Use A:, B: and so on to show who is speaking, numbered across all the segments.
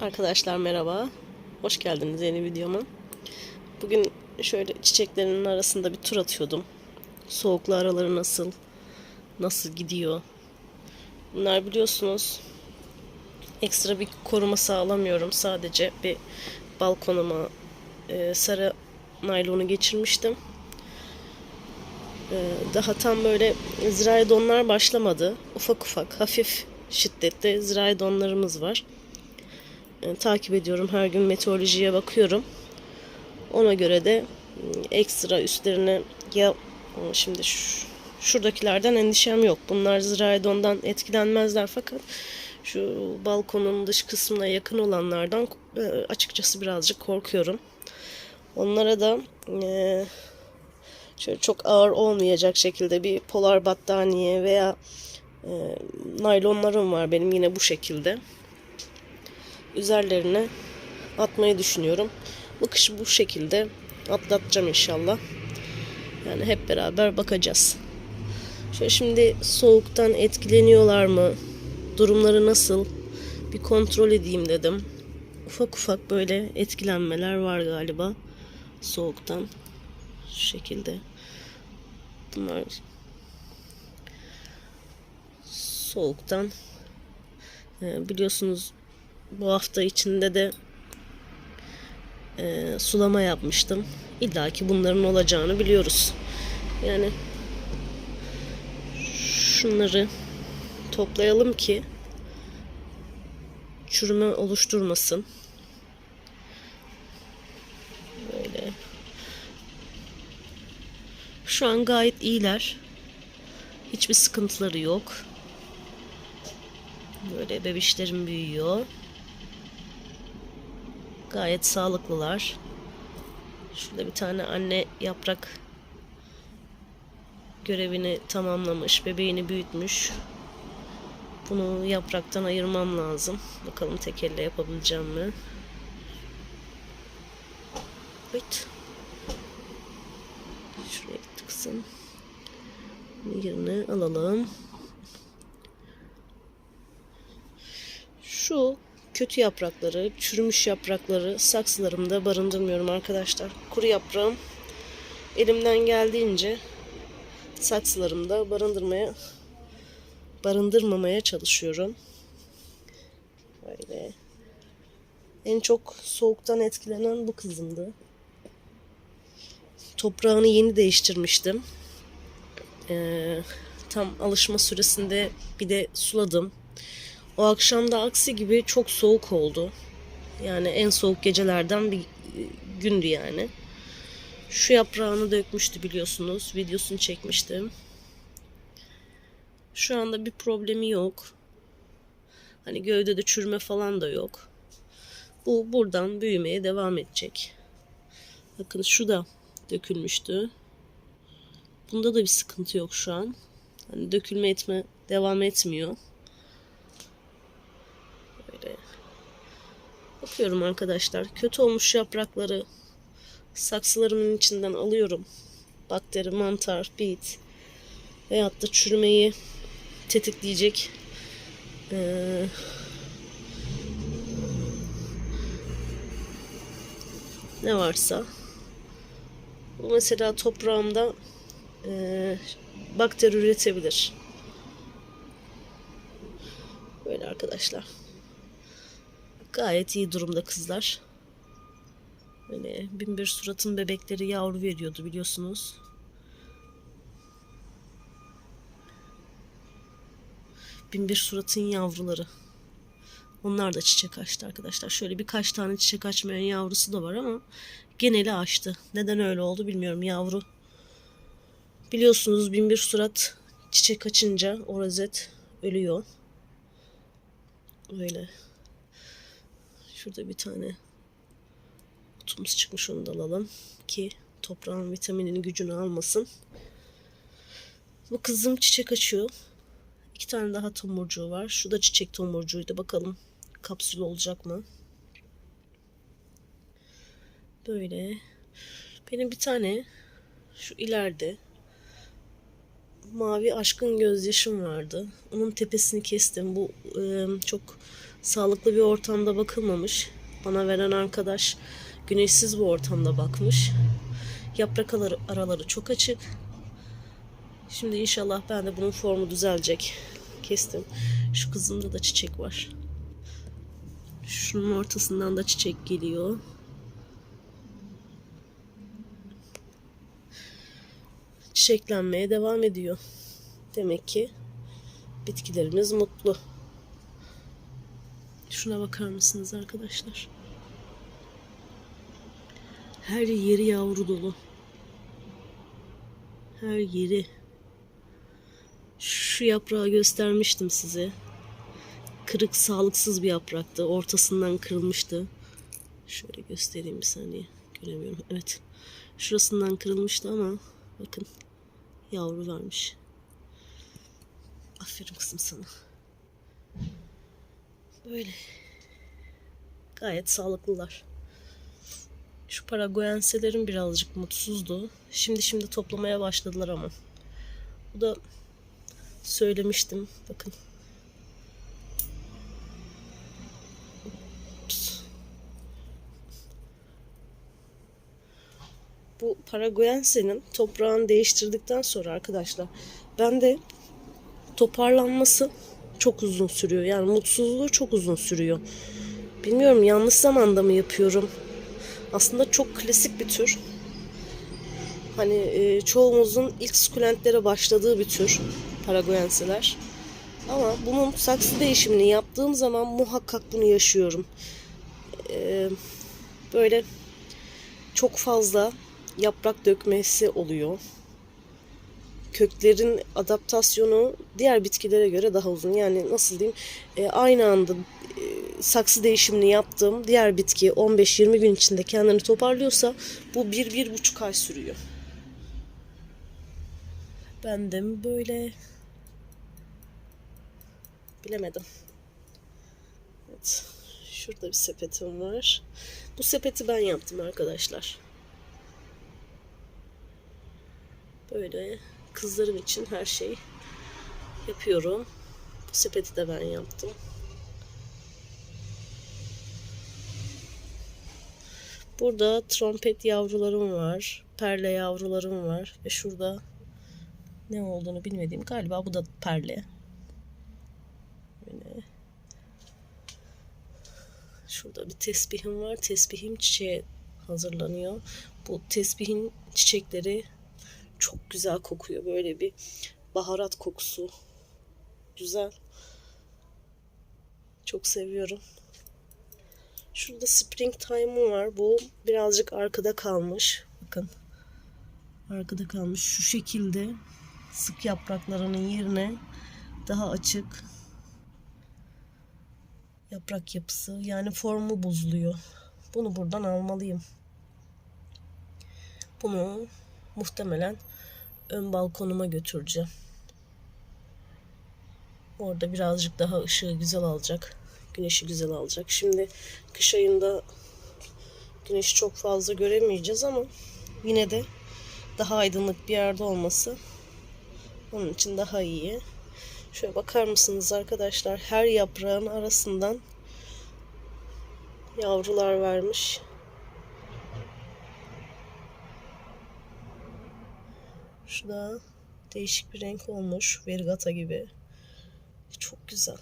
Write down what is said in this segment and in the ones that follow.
A: Arkadaşlar merhaba. Hoş geldiniz yeni videoma. Bugün şöyle çiçeklerin arasında bir tur atıyordum. Soğuklu araları nasıl? Nasıl gidiyor? Bunlar biliyorsunuz ekstra bir koruma sağlamıyorum. Sadece bir balkonuma e, sarı naylonu geçirmiştim. E, daha tam böyle zirai donlar başlamadı. Ufak ufak hafif şiddette zirai donlarımız var. E, takip ediyorum. Her gün meteorolojiye bakıyorum. Ona göre de m, ekstra üstlerine ya e, şimdi şu, şuradakilerden endişem yok. Bunlar ziraidondan etkilenmezler fakat şu balkonun dış kısmına yakın olanlardan e, açıkçası birazcık korkuyorum. Onlara da e, şöyle çok ağır olmayacak şekilde bir polar battaniye veya e, naylonlarım var benim yine bu şekilde üzerlerine atmayı düşünüyorum. Bu kış bu şekilde atlatacağım inşallah. Yani hep beraber bakacağız. Şöyle şimdi soğuktan etkileniyorlar mı? Durumları nasıl? Bir kontrol edeyim dedim. Ufak ufak böyle etkilenmeler var galiba soğuktan. Şu şekilde. Bunlar soğuktan e, biliyorsunuz bu hafta içinde de e, sulama yapmıştım. İlla ki bunların olacağını biliyoruz. Yani şunları toplayalım ki çürüme oluşturmasın. Böyle. Şu an gayet iyiler. Hiçbir sıkıntıları yok. Böyle bebişlerim büyüyor. Gayet sağlıklılar. Şurada bir tane anne yaprak görevini tamamlamış. Bebeğini büyütmüş. Bunu yapraktan ayırmam lazım. Bakalım tek elle yapabileceğim mi? Evet. Şuraya tıksın. Yerine alalım. Şu kötü yaprakları, çürümüş yaprakları saksılarımda barındırmıyorum arkadaşlar. Kuru yaprağım elimden geldiğince saksılarımda barındırmaya barındırmamaya çalışıyorum. Böyle. En çok soğuktan etkilenen bu kızımdı. Toprağını yeni değiştirmiştim. Ee, tam alışma süresinde bir de suladım. O akşam da aksi gibi çok soğuk oldu. Yani en soğuk gecelerden bir e, gündü yani. Şu yaprağını dökmüştü biliyorsunuz. Videosunu çekmiştim. Şu anda bir problemi yok. Hani gövdede çürüme falan da yok. Bu buradan büyümeye devam edecek. Bakın şu da dökülmüştü. Bunda da bir sıkıntı yok şu an. Hani dökülme etme devam etmiyor. Böyle bakıyorum arkadaşlar. Kötü olmuş yaprakları saksılarımın içinden alıyorum. Bakteri, mantar, bit veyahut da çürümeyi tetikleyecek ee, ne varsa bu mesela toprağımda ee, bakteri üretebilir. Böyle arkadaşlar. Gayet iyi durumda kızlar. Böyle bin bir suratın bebekleri yavru veriyordu biliyorsunuz. Bin bir suratın yavruları. Onlar da çiçek açtı arkadaşlar. Şöyle birkaç tane çiçek açmayan yavrusu da var ama geneli açtı. Neden öyle oldu bilmiyorum. Yavru biliyorsunuz bin bir surat çiçek açınca o rozet ölüyor. Öyle. Şurada bir tane otumuz çıkmış onu da alalım ki toprağın vitaminini gücünü almasın. Bu kızım çiçek açıyor. İki tane daha tomurcuğu var. Şu da çiçek tomurcuğuydu. Bakalım kapsül olacak mı? Böyle. Benim bir tane şu ileride mavi aşkın gözyaşım vardı. Onun tepesini kestim. Bu e, çok sağlıklı bir ortamda bakılmamış. Bana veren arkadaş güneşsiz bir ortamda bakmış. Yaprak araları, çok açık. Şimdi inşallah ben de bunun formu düzelecek. Kestim. Şu kızımda da çiçek var. Şunun ortasından da çiçek geliyor. Çiçeklenmeye devam ediyor. Demek ki bitkilerimiz mutlu. Şuna bakar mısınız arkadaşlar? Her yeri yavru dolu. Her yeri. Şu yaprağı göstermiştim size. Kırık, sağlıksız bir yapraktı. Ortasından kırılmıştı. Şöyle göstereyim bir saniye. Göremiyorum. Evet. Şurasından kırılmıştı ama bakın yavru vermiş. Aferin kızım sana. Böyle. Gayet sağlıklılar. Şu paraguayenselerin birazcık mutsuzdu. Şimdi şimdi toplamaya başladılar ama. Bu da söylemiştim. Bakın. Ups. Bu paraguayensenin toprağını değiştirdikten sonra arkadaşlar ben de toparlanması çok uzun sürüyor. Yani mutsuzluğu çok uzun sürüyor. Bilmiyorum yanlış zamanda mı yapıyorum. Aslında çok klasik bir tür. Hani e, çoğumuzun ilk sukulentlere başladığı bir tür Paraguayenseler. Ama bunun saksı değişimini yaptığım zaman muhakkak bunu yaşıyorum. E, böyle çok fazla yaprak dökmesi oluyor. Köklerin adaptasyonu diğer bitkilere göre daha uzun. Yani nasıl diyeyim? E, aynı anda e, saksı değişimini yaptığım diğer bitki 15-20 gün içinde kendini toparlıyorsa bu 1-1,5 ay sürüyor. Ben de mi böyle? Bilemedim. Evet. Şurada bir sepetim var. Bu sepeti ben yaptım arkadaşlar. Böyle kızlarım için her şey yapıyorum. Bu sepeti de ben yaptım. Burada trompet yavrularım var. Perle yavrularım var. Ve şurada ne olduğunu bilmediğim galiba bu da perle. Böyle. Şurada bir tesbihim var. Tesbihim çiçeğe hazırlanıyor. Bu tesbihin çiçekleri çok güzel kokuyor. Böyle bir baharat kokusu. Güzel. Çok seviyorum. Şurada springtime'ım var. Bu birazcık arkada kalmış. Bakın. Arkada kalmış. Şu şekilde sık yapraklarının yerine daha açık yaprak yapısı. Yani formu bozuluyor. Bunu buradan almalıyım. Bunu muhtemelen ön balkonuma götüreceğim. Orada birazcık daha ışığı güzel alacak. Güneşi güzel alacak. Şimdi kış ayında güneşi çok fazla göremeyeceğiz ama yine de daha aydınlık bir yerde olması onun için daha iyi. Şöyle bakar mısınız arkadaşlar? Her yaprağın arasından yavrular vermiş. Da değişik bir renk olmuş. Vergata gibi. Çok güzel.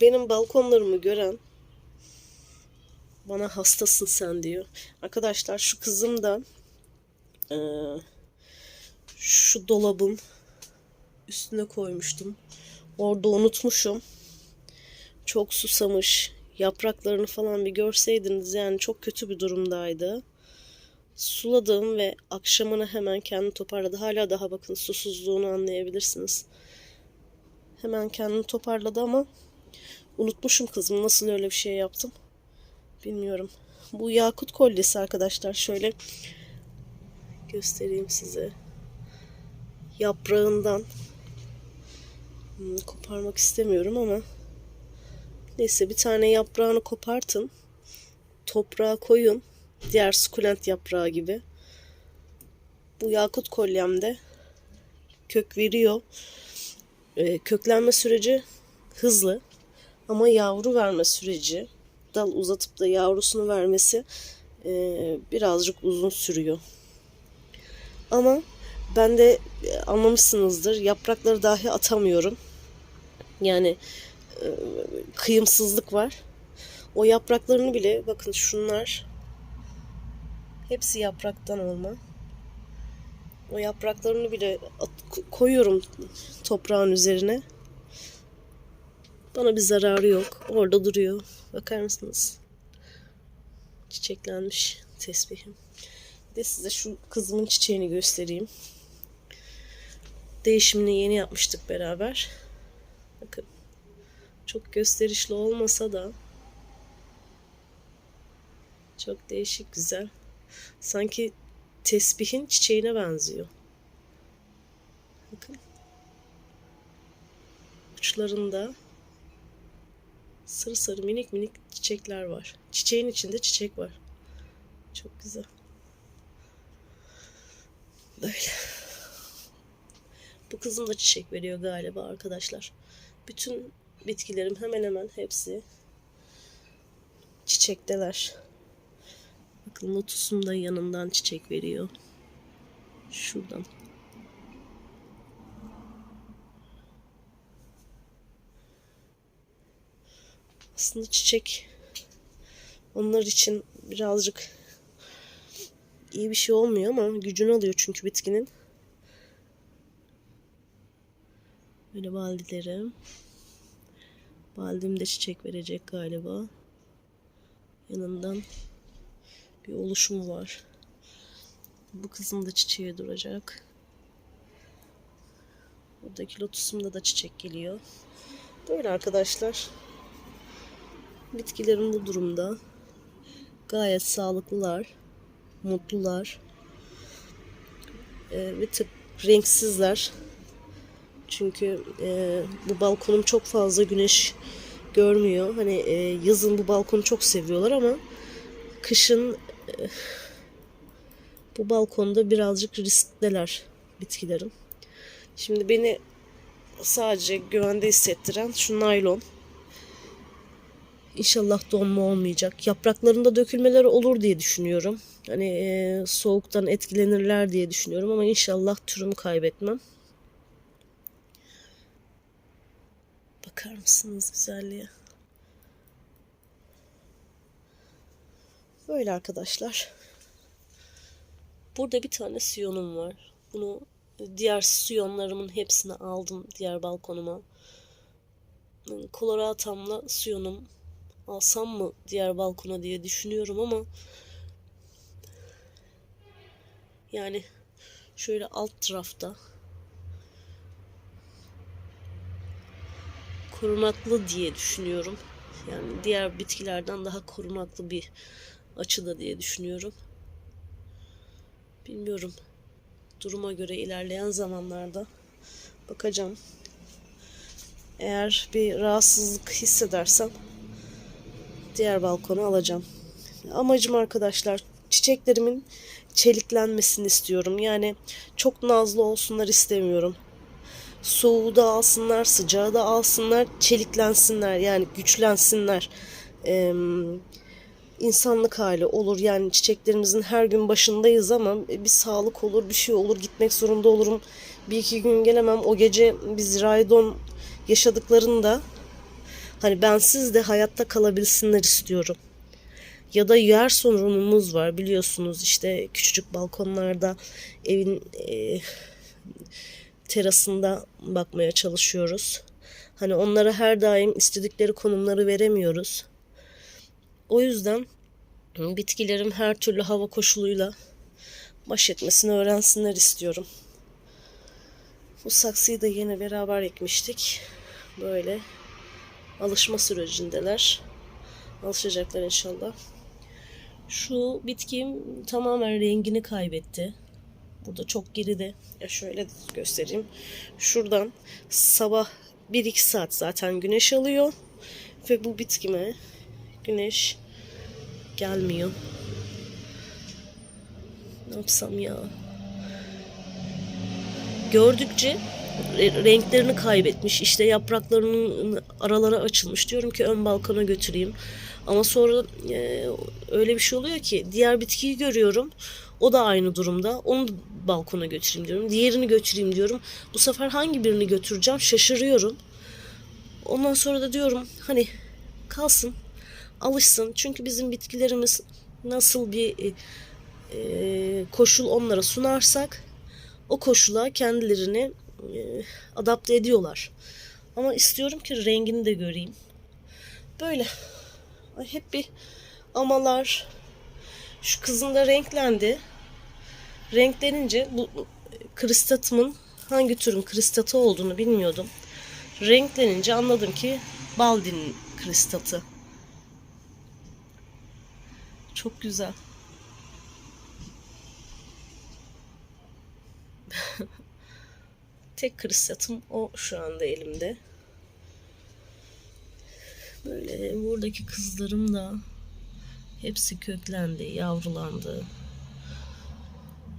A: Benim balkonlarımı gören bana hastasın sen diyor. Arkadaşlar şu kızım da e, şu dolabın üstüne koymuştum. Orada unutmuşum. Çok susamış. Yapraklarını falan bir görseydiniz yani çok kötü bir durumdaydı. Suladım ve akşamına hemen kendini toparladı. Hala daha bakın susuzluğunu anlayabilirsiniz. Hemen kendini toparladı ama unutmuşum kızım. Nasıl öyle bir şey yaptım? Bilmiyorum. Bu yakut kolyesi arkadaşlar. Şöyle göstereyim size. Yaprağından hmm, koparmak istemiyorum ama neyse bir tane yaprağını kopartın. Toprağa koyun. Diğer sukulent yaprağı gibi. Bu yakut kolyemde kök veriyor. e, köklenme süreci hızlı ama yavru verme süreci dal uzatıp da yavrusunu vermesi e, birazcık uzun sürüyor. Ama ben de e, anlamışsınızdır yaprakları dahi atamıyorum. Yani kıyımsızlık var. O yapraklarını bile bakın şunlar hepsi yapraktan olma. O yapraklarını bile koyuyorum toprağın üzerine. Bana bir zararı yok. Orada duruyor. Bakar mısınız? Çiçeklenmiş tesbihim. De size şu kızımın çiçeğini göstereyim. Değişimini yeni yapmıştık beraber. Bakın. Çok gösterişli olmasa da çok değişik güzel. Sanki tesbihin çiçeğine benziyor. Bakın. Uçlarında sarı sarı minik minik çiçekler var. Çiçeğin içinde çiçek var. Çok güzel. Böyle. Bu kızım da çiçek veriyor galiba arkadaşlar. Bütün bitkilerim hemen hemen hepsi çiçekteler. Bakın lotusum da yanından çiçek veriyor. Şuradan. Aslında çiçek onlar için birazcık iyi bir şey olmuyor ama gücünü alıyor çünkü bitkinin. Böyle baldilerim. Baldim de çiçek verecek galiba. Yanından bir oluşumu var. Bu kızım da çiçeğe duracak. Buradaki lotusumda da çiçek geliyor. Böyle arkadaşlar. Bitkilerim bu durumda. Gayet sağlıklılar. Mutlular. Ee, bir tık renksizler. Çünkü e, bu balkonum çok fazla güneş görmüyor. Hani e, yazın bu balkonu çok seviyorlar ama kışın e, bu balkonda birazcık riskteler bitkilerim. Şimdi beni sadece güvende hissettiren şu naylon. İnşallah donma olmayacak. Yapraklarında dökülmeler olur diye düşünüyorum. Hani e, soğuktan etkilenirler diye düşünüyorum ama inşallah türümü kaybetmem. Bakar mısınız güzelliğe? Böyle arkadaşlar. Burada bir tane siyonum var. Bunu diğer siyonlarımın hepsini aldım diğer balkonuma. Koloratamla siyonum alsam mı diğer balkona diye düşünüyorum ama yani şöyle alt tarafta korunaklı diye düşünüyorum. Yani diğer bitkilerden daha korunaklı bir açıda diye düşünüyorum. Bilmiyorum. Duruma göre ilerleyen zamanlarda bakacağım. Eğer bir rahatsızlık hissedersem diğer balkona alacağım. Amacım arkadaşlar çiçeklerimin çeliklenmesini istiyorum. Yani çok nazlı olsunlar istemiyorum. Soğuğu da alsınlar, sıcağı da alsınlar, çeliklensinler yani güçlensinler. Ee, insanlık hali olur yani çiçeklerimizin her gün başındayız ama bir sağlık olur bir şey olur gitmek zorunda olurum bir iki gün gelemem o gece biz raydon yaşadıklarında hani bensiz de hayatta kalabilsinler istiyorum ya da yer sorunumuz var biliyorsunuz işte küçücük balkonlarda evin e, terasında bakmaya çalışıyoruz hani onlara her daim istedikleri konumları veremiyoruz o yüzden bitkilerim her türlü hava koşuluyla baş etmesini öğrensinler istiyorum. Bu saksıyı da yine beraber ekmiştik. Böyle alışma sürecindeler. Alışacaklar inşallah. Şu bitkim tamamen rengini kaybetti. Burada çok geride. Ya şöyle göstereyim. Şuradan sabah 1-2 saat zaten güneş alıyor. Ve bu bitkime güneş gelmiyor. Ne yapsam ya? Gördükçe renklerini kaybetmiş. İşte yapraklarının araları açılmış. Diyorum ki ön balkona götüreyim. Ama sonra e, öyle bir şey oluyor ki diğer bitkiyi görüyorum. O da aynı durumda. Onu balkona götüreyim diyorum. Diğerini götüreyim diyorum. Bu sefer hangi birini götüreceğim şaşırıyorum. Ondan sonra da diyorum hani kalsın, alışsın. Çünkü bizim bitkilerimiz nasıl bir e, e, koşul onlara sunarsak o koşula kendilerini e, adapte ediyorlar. Ama istiyorum ki rengini de göreyim. Böyle. Hep bir amalar. Şu kızın da renklendi. Renklenince bu kristatımın hangi türün kristatı olduğunu bilmiyordum. Renklenince anladım ki Baldin'in kristatı. Çok güzel. Tek kristatım o şu anda elimde. Böyle buradaki kızlarım da hepsi köklendi, yavrulandı.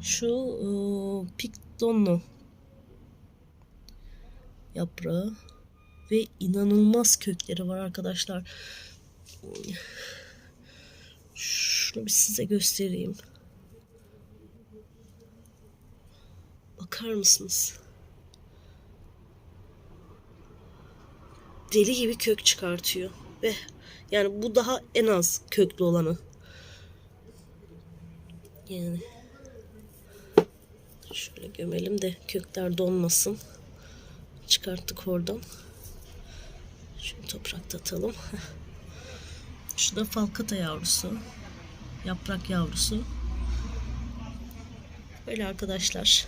A: Şu e, piktonlu yaprağı ve inanılmaz kökleri var arkadaşlar. Şunu bir size göstereyim. Bakar mısınız? Deli gibi kök çıkartıyor. Ve yani bu daha en az köklü olanı. Yani şöyle gömelim de kökler donmasın. Çıkarttık oradan. Şunu toprakta atalım. Şu da falkata yavrusu. Yaprak yavrusu. Böyle arkadaşlar.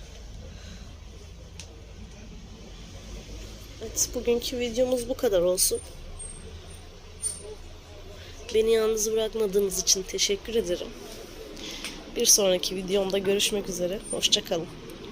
A: Evet, bugünkü videomuz bu kadar olsun. Beni yalnız bırakmadığınız için teşekkür ederim. Bir sonraki videomda görüşmek üzere. Hoşçakalın.